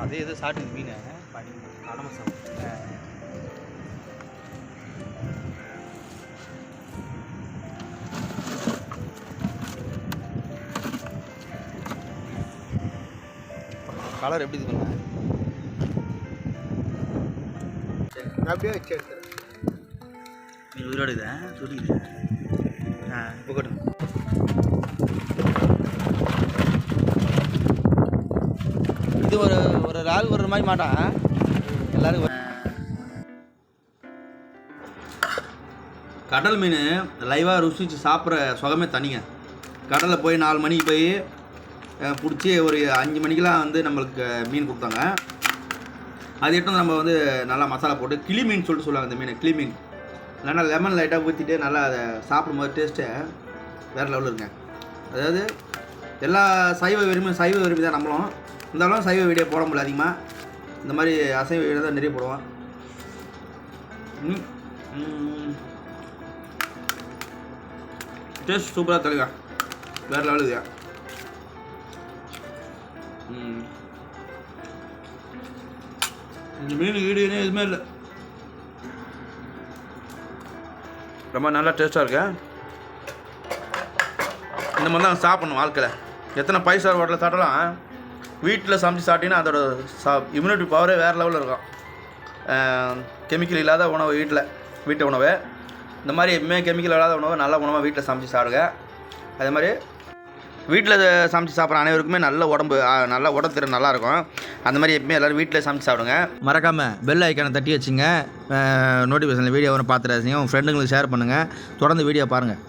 அதே இது சாப்பிட்டு மீன். படி கடை மசாலா கலர் எப்படி இது பண்ண? அப்படியே வச்சு எடுத்துறேன். நீ உயிரோடு ஆ. இப்போ கட்டுங்க இது ஒரு ஒரு ஆள் ஒரு மாதிரி மாட்டான் எல்லாரும் கடல் மீன் லைவாக ருசிச்சு சாப்பிட்ற சுகமே தனிங்க. கடலில் போய் நாலு மணிக்கு போய் பிடிச்சி ஒரு அஞ்சு மணிக்கெலாம் வந்து நம்மளுக்கு மீன் கொடுத்தாங்க. அது எடுத்து நம்ம வந்து நல்லா மசாலா போட்டு கிளி மீன் சொல்லிட்டு சொல்லுவாங்க இந்த மீன் கிளி மீன். இல்லைன்னா லெமன் லைட்டாக ஊற்றிட்டு நல்லா அதை சாப்பிடும்போது டேஸ்ட்டு வேறு லெவலில் இருக்குங்க. அதாவது எல்லா சைவ விரும்பி சைவ விரும்பி தான் நம்மளும். இருந்தாலும் சைவ வீடியோ போட முடியல அதிகமாக இந்த மாதிரி அசைவ வீடியோ தான் நிறைய போடுவோம் டேஸ்ட் சூப்பராக தருங்க வேறு லெவல் இதுயா இந்த மீன் வீடியோனே எதுவுமே இல்லை. ரொம்ப நல்லா டேஸ்ட்டாக இருக்கு. இந்த மாதிரி தான் சாப்பிடணும் வாழ்க்கையில். எத்தனை பைசா ஹோட்டலில் சாப்பிட்டாலும் வீட்டில் சமைச்சு சாப்பிட்டீங்கன்னா அதோட சா இம்யூனிட்டி பவரே வேறு லெவலில் இருக்கும். கெமிக்கல் இல்லாத உணவு வீட்டில் வீட்டு உணவு. இந்த மாதிரி எப்பவுமே கெமிக்கல் இல்லாத உணவு நல்ல உணவாக வீட்டில் சமைச்சு சாப்பிடுங்க. அதே மாதிரி வீட்டில் சமைச்சு சாப்பிட்ற அனைவருக்குமே நல்ல உடம்பு நல்ல உடம்பு திறன் நல்லாயிருக்கும் அந்த மாதிரி எப்பவுமே எல்லோரும் வீட்டில் சமைச்சு சாப்பிடுங்க. மறக்காமல் பெல் ஐக்கானை தட்டி வச்சுங்க. நோட்டிஃபிகேஷனில் வீடியோ ஒன்று பார்த்துட்டு உங்கள் ஃப்ரெண்டுங்களுக்கு ஷேர் பண்ணுங்கள் தொடர்ந்து வீடியோ பாருங்கள்